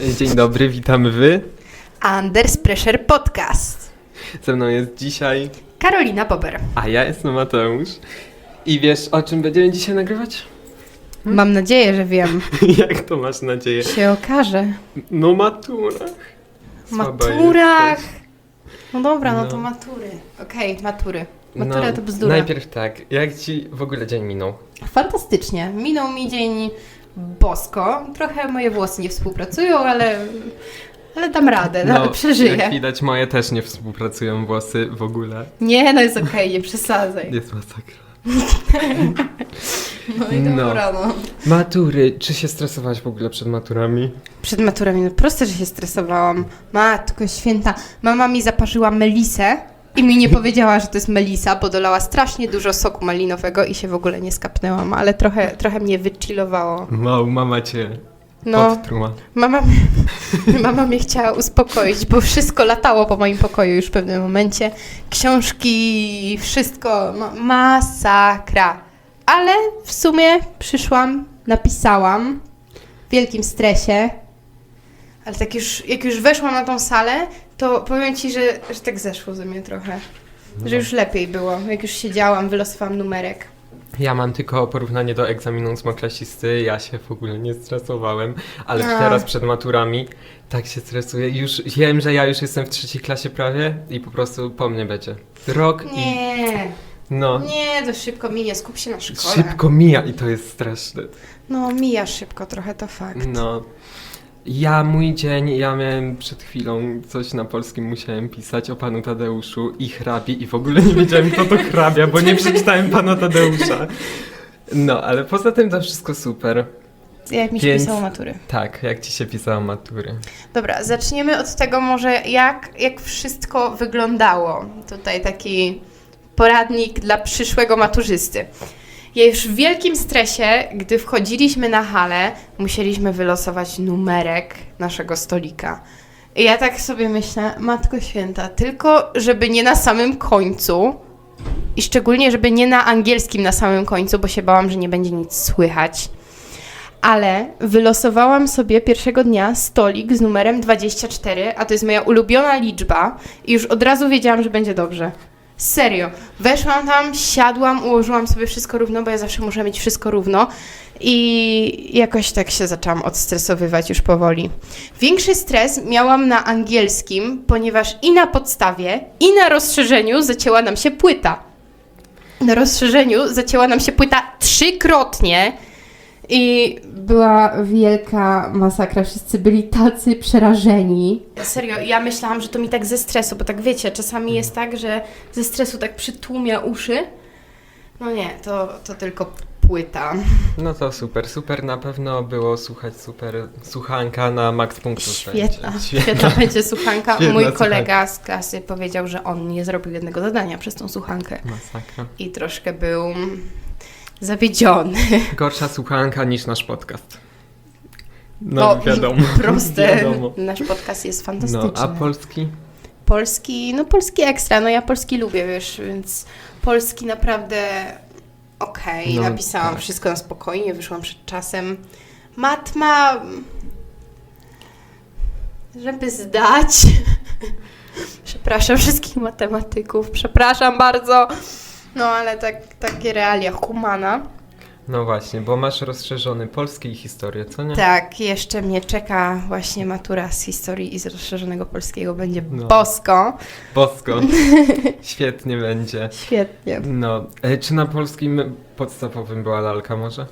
Dzień dobry, witamy wy. Anders Pressure Podcast. Ze mną jest dzisiaj, Karolina Bober. a ja jestem Mateusz. I wiesz, o czym będziemy dzisiaj nagrywać? Mam nadzieję, że wiem. Jak to masz nadzieję? Się okaże. No maturach. Słaba Maturach. jesteś. No dobra, no, No. to matury. Okej, matury. Matura to bzdura. Najpierw tak, jak ci w ogóle dzień minął? Fantastycznie. Minął mi dzień bosko. Trochę moje włosy nie współpracują, ale, ale dam radę, no, jak przeżyję. widać moje też nie współpracują włosy w ogóle. Nie, no jest okej, nie przesadzaj. Jest masakra. No i No. dobra, no. Matury, czy się stresowałaś w ogóle przed maturami? Przed maturami, no proste, że się stresowałam. Matko święta, mama mi zaparzyła melisę i mi nie powiedziała, że to jest melisa, bo dolała strasznie dużo soku malinowego i się w ogóle nie skapnęłam, ale trochę, trochę mnie wychillowało. Wow, mama cię No, podtruła. mama, mama mnie chciała uspokoić, bo wszystko latało po moim pokoju już w pewnym momencie. Książki, wszystko, ma, masakra. Ale w sumie przyszłam, napisałam w wielkim stresie. Ale tak już, jak już weszłam na tą salę, to powiem Ci, że, że tak zeszło ze mnie trochę. Że już lepiej było. Jak już siedziałam, wylosowałam numerek. Ja mam tylko porównanie do egzaminu ósmoklasisty, ja się w ogóle nie stresowałem, ale A. teraz przed maturami tak się stresuję. Już wiem, że ja już jestem w trzeciej klasie prawie i po prostu po mnie będzie. Rok i Nie, no, nie, to szybko minie, skup się na szkole. szybko mija i to jest straszne. No, mija szybko trochę, to fakt. No. Ja, mój dzień, ja miałem przed chwilą coś na polskim musiałem pisać o panu Tadeuszu i hrabi i w ogóle nie wiedziałem kto to hrabia, bo nie przeczytałem pana Tadeusza. No, ale poza tym to wszystko super. Jak mi się Więc- pisało matury. Tak, jak ci się pisała matury. Dobra, zaczniemy od tego może jak, jak wszystko wyglądało. Tutaj taki poradnik dla przyszłego maturzysty. Już w wielkim stresie, gdy wchodziliśmy na halę, musieliśmy wylosować numerek naszego stolika. I ja tak sobie myślę, Matko Święta, tylko żeby nie na samym końcu i szczególnie, żeby nie na angielskim na samym końcu, bo się bałam, że nie będzie nic słychać. Ale wylosowałam sobie pierwszego dnia stolik z numerem 24, a to jest moja ulubiona liczba i już od razu wiedziałam, że będzie dobrze. Serio. Weszłam tam, siadłam, ułożyłam sobie wszystko równo, bo ja zawsze muszę mieć wszystko równo i jakoś tak się zaczęłam odstresowywać już powoli. Większy stres miałam na angielskim, ponieważ i na podstawie, i na rozszerzeniu zacięła nam się płyta. Na rozszerzeniu zacięła nam się płyta trzykrotnie. I była wielka masakra. Wszyscy byli tacy przerażeni. Serio, ja myślałam, że to mi tak ze stresu, bo tak wiecie, czasami jest tak, że ze stresu tak przytłumia uszy. No nie, to, to tylko płyta. No to super, super na pewno było słuchać super słuchanka na max punktów. Świetna, będzie. świetna będzie słuchanka. Świetna Mój słuchanka. kolega z klasy powiedział, że on nie zrobił jednego zadania przez tą słuchankę. Masakra. I troszkę był zawiedziony. Gorsza słuchanka niż nasz podcast. No Bo wiadomo. Proste. Wiadomo. Nasz podcast jest fantastyczny. No, a polski? Polski, no polski ekstra, no ja polski lubię, wiesz, więc polski naprawdę okej, No, napisałam tak. wszystko na spokojnie, wyszłam przed czasem. Matma, żeby zdać, przepraszam wszystkich matematyków, przepraszam bardzo, no ale tak, takie realia humana. No właśnie, bo masz rozszerzony polski i historię, co nie? Tak, jeszcze mnie czeka właśnie matura z historii i z rozszerzonego polskiego, będzie No. bosko. Bosko. Świetnie będzie. Świetnie. No, e, czy na polskim podstawowym była lalka może?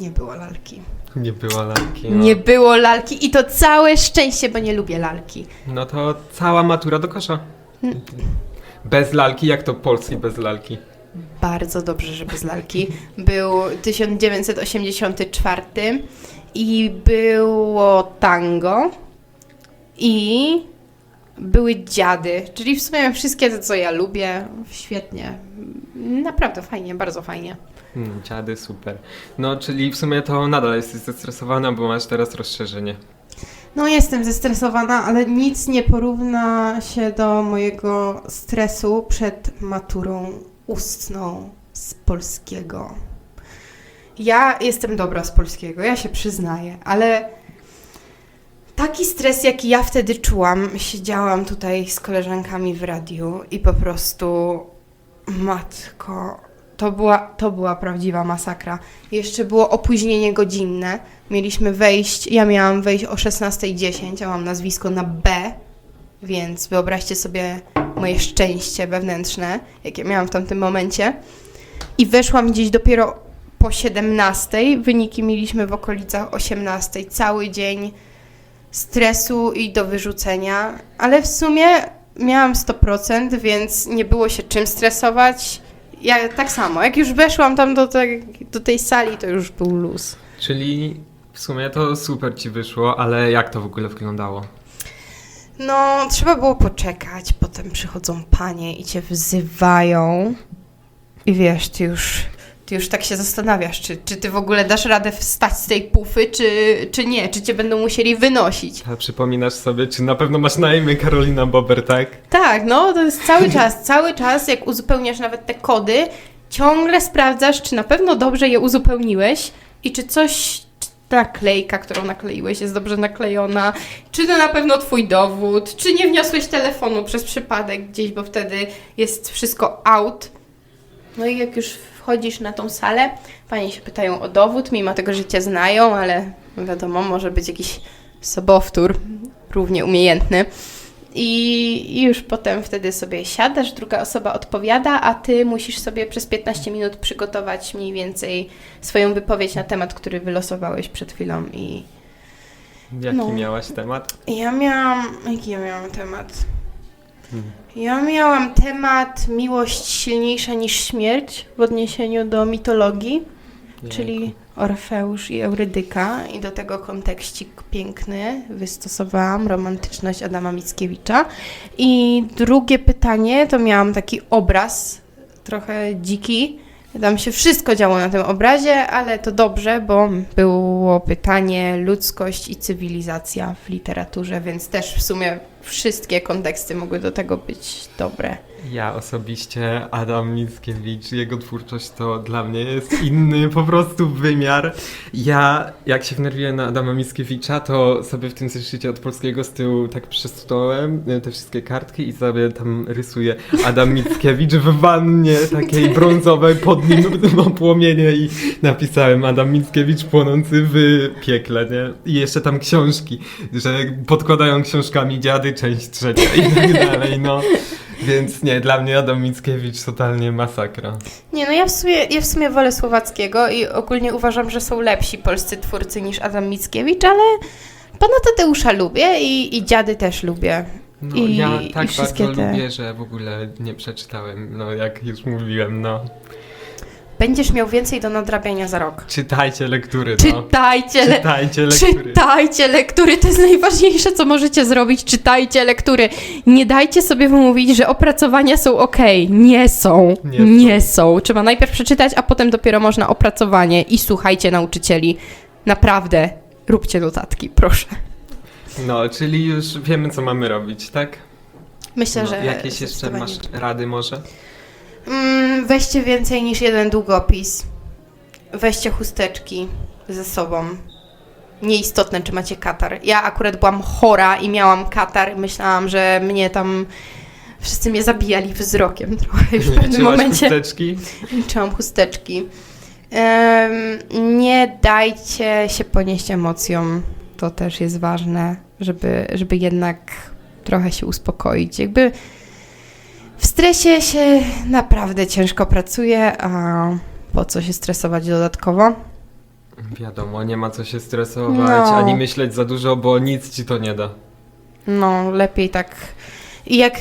Nie było lalki. Nie była lalki. No. Nie było lalki i to całe szczęście, bo nie lubię lalki. no to cała matura do kosza. Bez lalki, jak to polski bez lalki? Bardzo dobrze, że bez lalki. Był 1984 i było tango i były dziady, czyli w sumie wszystkie to, co ja lubię. Świetnie. Naprawdę fajnie, bardzo fajnie. Hmm, dziady, super. No, czyli w sumie to nadal jesteś zestresowana, bo masz teraz rozszerzenie. No jestem zestresowana, ale nic nie porówna się do mojego stresu przed maturą ustną z polskiego. Ja jestem dobra z polskiego, ja się przyznaję, ale taki stres, jaki ja wtedy czułam, siedziałam tutaj z koleżankami w radiu i po prostu matko, to była, to była prawdziwa masakra. Jeszcze było opóźnienie godzinne. Mieliśmy wejść, ja miałam wejść o 16.10, a mam nazwisko na B, więc wyobraźcie sobie moje szczęście wewnętrzne, jakie miałam w tamtym momencie. I weszłam gdzieś dopiero po 17. Wyniki mieliśmy w okolicach 18. Cały dzień stresu i do wyrzucenia, ale w sumie miałam 100%, więc nie było się czym stresować. Ja tak samo, jak już weszłam tam do, tej- do tej sali, to już był luz. Czyli w sumie to super ci wyszło, ale jak to w ogóle wyglądało? No, trzeba było poczekać, potem przychodzą panie i cię wzywają. I wiesz, ty już, ty już tak się zastanawiasz, czy, czy ty w ogóle dasz radę wstać z tej pufy, czy, czy nie, czy cię będą musieli wynosić. A przypominasz sobie, czy na pewno masz na imię Karolina Bober, tak? Tak, no to jest cały czas, cały czas, jak uzupełniasz nawet te kody, ciągle sprawdzasz, czy na pewno dobrze je uzupełniłeś i czy coś, naklejka, którą nakleiłeś, jest dobrze naklejona, czy to na pewno twój dowód, czy nie wniosłeś telefonu przez przypadek gdzieś, bo wtedy jest wszystko out. No i jak już wchodzisz na tą salę, panie się pytają o dowód, mimo tego, że cię znają, ale wiadomo, może być jakiś sobowtór równie umiejętny. I już potem wtedy sobie siadasz, druga osoba odpowiada, a ty musisz sobie przez 15 minut przygotować mniej więcej swoją wypowiedź na temat, który wylosowałeś przed chwilą. I Jaki No. miałaś temat? ja miałam. Jaki ja miałam temat? Hmm. Ja miałam temat miłość silniejsza niż śmierć w odniesieniu do mitologii. Czyli Orfeusz i Eurydyka i do tego kontekścik piękny wystosowałam, romantyczność Adama Mickiewicza. I drugie pytanie to miałam taki obraz, trochę dziki. Tam się wszystko działo na tym obrazie, ale to dobrze, bo było pytanie ludzkość i cywilizacja w literaturze, więc też w sumie wszystkie konteksty mogły do tego być dobre. Ja osobiście, Adam Mickiewicz, jego twórczość to dla mnie jest inny po prostu wymiar. Ja, jak się wnerwiłem na Adama Mickiewicza, to sobie w tym zeszycie od polskiego z tyłu tak przesunąłem e, te wszystkie kartki i sobie tam rysuję Adam Mickiewicz w wannie takiej brązowej, pod nim ma płomienie i napisałem Adam Mickiewicz płonący w piekle, nie? I jeszcze tam książki, że podkładają książkami dziady, część trzecia i tak dalej, no. Więc nie, dla mnie Adam Mickiewicz totalnie masakra. Nie, no ja w, sumie, ja w sumie wolę Słowackiego i ogólnie uważam, że są lepsi polscy twórcy niż Adam Mickiewicz, ale pana Tadeusza lubię i, i dziady też lubię. No, I- ja i tak wszystkie bardzo te- lubię, że w ogóle nie przeczytałem, no jak już mówiłem, no. Będziesz miał więcej do nadrabiania za rok. Czytajcie lektury, no. Czytajcie, le- Czytajcie lektury. czytajcie lektury, to jest najważniejsze, co możecie zrobić. Czytajcie lektury. Nie dajcie sobie wymówić, że opracowania są ok. Nie są. Nie Nie, są. Trzeba najpierw przeczytać, a potem dopiero można opracowanie i słuchajcie nauczycieli. Naprawdę, róbcie notatki, proszę. No, czyli już wiemy, co mamy robić, tak? Myślę, No, że. jakieś jeszcze masz rady może? Mm, weźcie więcej niż jeden długopis. Weźcie chusteczki ze sobą. Nieistotne, czy macie katar. Ja akurat byłam chora i miałam katar. Myślałam, że mnie tam wszyscy mnie zabijali wzrokiem trochę już w pewnym momencie. chusteczki? Liczyłam chusteczki. Em, nie dajcie się ponieść emocjom. To też jest ważne, żeby, żeby jednak trochę się uspokoić. Jakby w stresie się naprawdę ciężko pracuje, a po co się stresować dodatkowo? Wiadomo, nie ma co się stresować, No. ani myśleć za dużo, bo nic ci to nie da. No, lepiej tak. I jak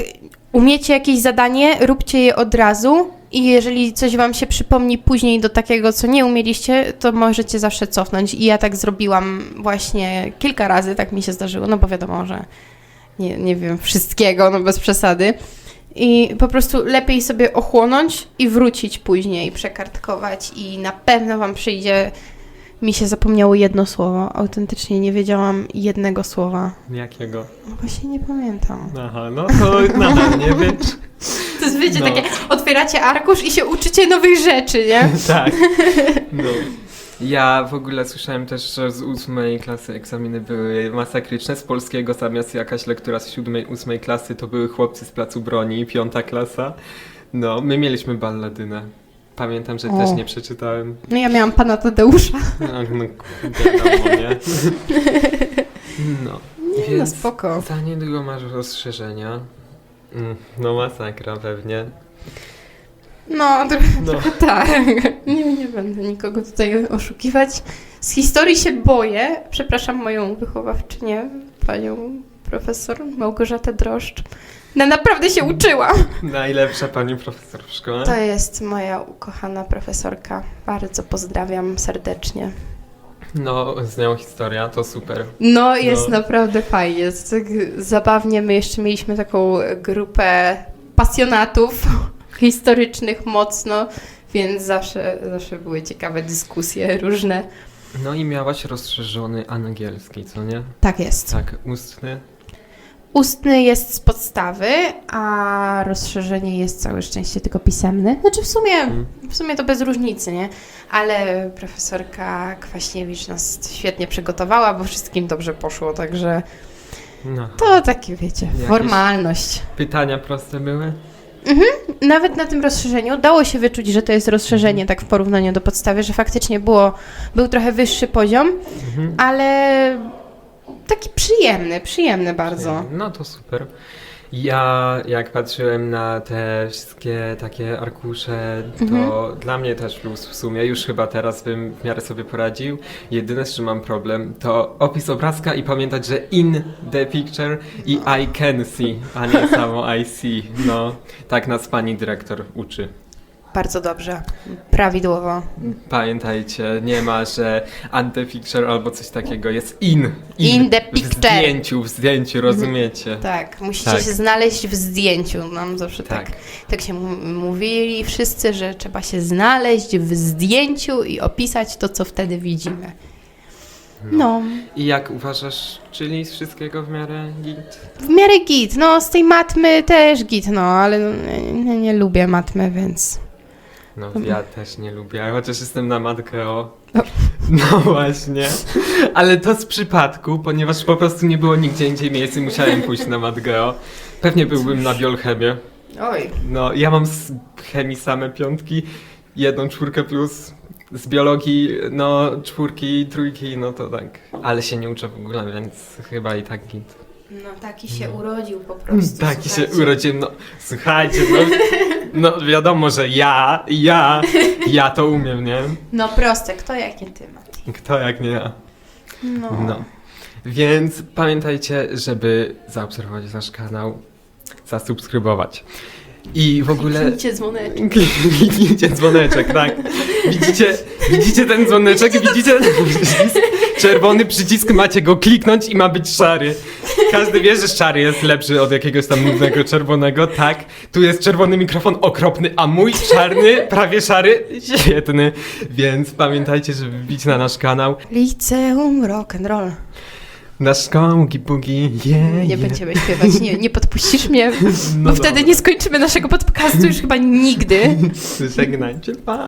umiecie jakieś zadanie, róbcie je od razu. I jeżeli coś wam się przypomni później do takiego, co nie umieliście, to możecie zawsze cofnąć. I ja tak zrobiłam właśnie kilka razy, tak mi się zdarzyło, no bo wiadomo, że nie, nie wiem wszystkiego, no bez przesady. I po prostu lepiej sobie ochłonąć i wrócić później, przekartkować i na pewno wam przyjdzie. Mi się zapomniało jedno słowo. Autentycznie nie wiedziałam jednego słowa. Jakiego? No Właśnie nie pamiętam. Aha, no to nadal nie wiesz. To jest, wiecie, No. takie otwieracie arkusz i się uczycie nowych rzeczy, nie? tak. No. Ja w ogóle słyszałem też, że z ósmej klasy egzaminy były masakryczne. Z polskiego zamiast jakaś lektura z siódmej, ósmej klasy to były chłopcy z placu broni, piąta klasa. No, my mieliśmy balladynę. Pamiętam, że O. też nie przeczytałem. No ja miałam pana Tadeusza. No, no wiadomo, nie? No, Nie, no więc spoko. za niedługo masz rozszerzenia. Mm, No masakra pewnie. No, trochę No. tak. Nie, nie będę nikogo tutaj oszukiwać. Z historii się boję. Przepraszam moją wychowawczynię, panią profesor Małgorzatę Droszcz. No naprawdę się uczyłam. Najlepsza pani profesor w szkole. To jest moja ukochana profesorka. Bardzo pozdrawiam serdecznie. No, z nią historia, to super. No, jest No. naprawdę fajnie. Jest tak zabawnie. My jeszcze mieliśmy taką grupę pasjonatów historycznych mocno, więc zawsze, zawsze były ciekawe dyskusje różne. No i miałaś rozszerzony angielski, co nie? Tak jest. Tak, ustny. Ustny jest z podstawy, a rozszerzenie jest całe szczęście tylko pisemny. Znaczy w sumie, Mm. w sumie to bez różnicy, nie? Ale profesorka Kwaśniewicz nas świetnie przygotowała, bo wszystkim dobrze poszło, także No. to takie, wiecie, Jakieś- formalność. Pytania proste były? Nawet na tym rozszerzeniu dało się wyczuć, że to jest rozszerzenie tak w porównaniu do podstawy, że faktycznie było, był trochę wyższy poziom, Mhm. ale taki przyjemny, przyjemny bardzo. No to super. Ja jak patrzyłem na te wszystkie takie arkusze, to Mhm. dla mnie też plus w sumie. Już chyba teraz bym w miarę sobie poradził. Jedyne z czym mam problem to opis obrazka i pamiętać, że in the picture i I can see, a nie samo I see. No, tak nas pani dyrektor uczy. Bardzo dobrze, prawidłowo. Pamiętajcie, nie ma, że ante picture albo coś takiego. Jest in. In the W picture. zdjęciu, w zdjęciu, rozumiecie? Tak, musicie Tak. się znaleźć w zdjęciu. Nam zawsze tak, Tak. tak, się mówili wszyscy, że trzeba się znaleźć w zdjęciu i opisać to, co wtedy widzimy. No, I jak uważasz, czyli z wszystkiego w miarę git? w miarę git. No, z tej matmy też git, no, ale no, nie, nie lubię matmy, więc... No Mhm. ja też nie lubię, chociaż jestem na matkę No. No właśnie. Ale to z przypadku, ponieważ po prostu nie było nigdzie indziej miejsc i musiałem pójść na matgeo. Pewnie byłbym na biolchemię. Oj. No, ja mam z chemii same piątki, jedną czwórkę plus. Z biologii, no, czwórki, trójki, no to tak. Ale się nie uczę w ogóle, więc chyba i tak git. No, taki się urodził po prostu. Taki się słuchajcie. urodziłem, no słuchajcie, no, no wiadomo, że ja, ja, ja to umiem, nie? No proste, kto jak nie ty, Mati. Kto jak nie ja. No. No. Więc pamiętajcie, żeby zaobserwować nasz kanał, zasubskrybować. I w ogóle... Kliknijcie dzwoneczek. Widzicie dzwoneczek, tak. Widzicie, widzicie ten dzwoneczek, widzicie ten przycisk, czerwony przycisk, macie go kliknąć i ma być szary. Każdy wie, że szary jest lepszy od jakiegoś tam nudnego czerwonego, tak. Tu jest czerwony mikrofon okropny, a mój czarny, prawie szary, świetny. Więc pamiętajcie, żeby wbić na nasz kanał. Liceum rock'n'roll. Nasz szkołki bugi, yeah, Nie będziemy śpiewać, nie, nie podpuścisz mnie, No bo wtedy dobra. nie skończymy naszego podcastu już chyba nigdy. Żegnajcie, pa.